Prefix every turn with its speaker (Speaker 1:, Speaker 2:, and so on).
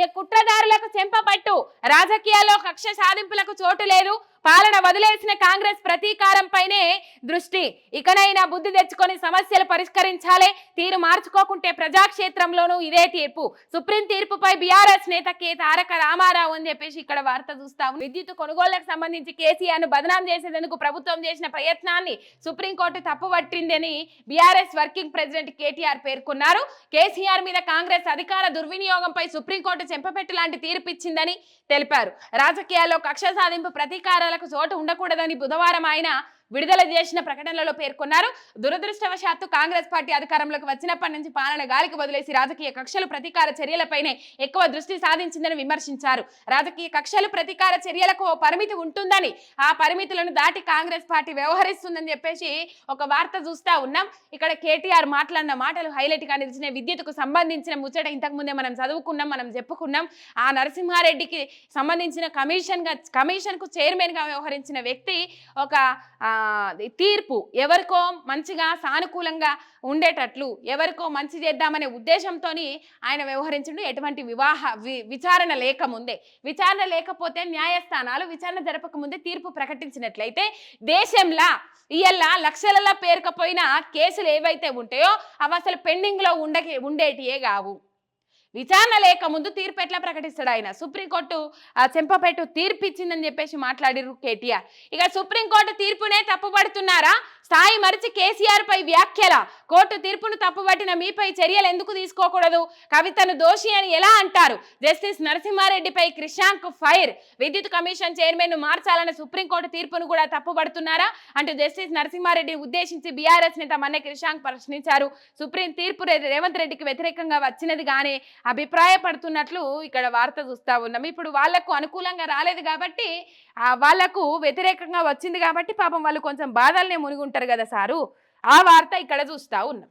Speaker 1: ఈ కుట్రదారులకు చెంపబట్టు రాజకీయాల్లో కక్ష సాధింపులకు చోటు లేదు. పాలన వదిలేసిన కాంగ్రెస్ ప్రతీకారంపైనే దృష్టి. ఇకనైనా బుద్ధి తెచ్చుకొని సమస్యలు పరిష్కరించాలే తీరు మార్చుకోకుంటే ప్రజాక్షేత్రంలోనూ ఇదే తీర్పు. సుప్రీం తీర్పుపై బీఆర్ఎస్ నేత కె. తారక రామారావు అని చెప్పేసి ఇక్కడ వార్త చూస్తాము విద్యుత్ కొనుగోళ్ళకు సంబంధించి కేసీఆర్ను బదనాం చేసేందుకు ప్రభుత్వం చేసిన ప్రయత్నాన్ని సుప్రీంకోర్టు తప్పుపట్టిందని బీఆర్ఎస్ వర్కింగ్ ప్రెసిడెంట్ కేటీఆర్ పేర్కొన్నారు. కేసీఆర్ మీద కాంగ్రెస్ అధికార దుర్వినియోగంపై సుప్రీంకోర్టు చెంపపెట్టు లాంటి తీర్పిచ్చిందని తెలిపారు. రాజకీయాల్లో కక్ష సాధింపు ప్రతీకారాలకు చోటు ఉండకూడదని బుధవారం ఆయన విడుదల చేసిన ప్రకటనలో పేర్కొన్నారు. దురదృష్టవశాత్తు కాంగ్రెస్ పార్టీ అధికారంలోకి వచ్చినప్పటి నుంచి పాలన గాలికి వదిలేసి రాజకీయ కక్షలు ప్రతీకార చర్యలపైనే ఎక్కువ దృష్టి సాధించిందని విమర్శించారు. రాజకీయ కక్షలు ప్రతీకార చర్యలకు ఓ పరిమితి ఉంటుందని ఆ పరిమితులను దాటి కాంగ్రెస్ పార్టీ వ్యవహరిస్తుందని చెప్పేసి ఒక వార్త చూస్తా ఉన్నాం. ఇక్కడ కేటీఆర్ మాట్లాడిన మాటలు హైలైట్గా నిలిచిన విద్యుత్కు సంబంధించిన ముచ్చట ఇంతకుముందే మనం చదువుకున్నాం మనం చెప్పుకున్నాం. ఆ నరసింహారెడ్డికి సంబంధించిన కమిషన్గా కమిషన్కు చైర్మన్గా వ్యవహరించిన వ్యక్తి ఒక ఆ, తీర్పు ఎవరికో మంచిగా సానుకూలంగా ఉండేటట్లు ఎవరికో మంచి చేద్దామనే ఉద్దేశంతో ఆయన వ్యవహరించడం. ఎటువంటి వివాహ వి- విచారణ లేకముందే విచారణ లేకపోతే న్యాయస్థానాలు విచారణ జరపకముందే తీర్పు ప్రకటించినట్లయితే దేశంలా ఇయ్యల్ల లక్షలలో పేరుకపోయిన కేసులు ఏవైతే ఉంటాయో అవి అసలు పెండింగ్లో ఉండకి ఉండేటియే కావు. విచారణ లేక ముందు తీర్పు ఎట్లా ప్రకటిస్తాడు ఆయన? సుప్రీంకోర్టు చెంపపేట తీర్పు ఇచ్చిందని చెప్పేసి మాట్లాడిరు కేటీఆర్. ఇక సుప్రీంకోర్టు తీర్పునే తప్పుపడుతున్నారా స్థాయి మరిచి కేసీఆర్ పై వ్యాఖ్యల? కోర్టు తీర్పును తప్పుబట్టిన మీపై చర్యలు ఎందుకు తీసుకోకూడదు? కవితను దోషి అని ఎలా అంటారు? జస్టిస్ నరసింహారెడ్డిపై క్రిషాంక్ ఫైర్. విద్యుత్ కమిషన్ చైర్మన్ను మార్చాలన్న సుప్రీంకోర్టు తీర్పును కూడా తప్పుపడుతున్నారా అంటూ జస్టిస్ నరసింహారెడ్డి ఉద్దేశించి బీఆర్ఎస్ నేత మన్నె క్రిషాంక్ ప్రశ్నించారు. సుప్రీం తీర్పు రేవంత్ రెడ్డికి వ్యతిరేకంగా వచ్చినది గానే అభిప్రాయపడుతున్నట్లు ఇక్కడ వార్త చూస్తా ఉన్నాం. ఇప్పుడు వాళ్ళకు అనుకూలంగా రాలేదు కాబట్టి వాళ్ళకు వ్యతిరేకంగా వచ్చింది కాబట్టి పాపం వాళ్ళు కొంచెం బాధల్నే మునిగి ఉంటారు కదా సారు? ఆ వార్త ఇక్కడ చూస్తా ఉన్నాం.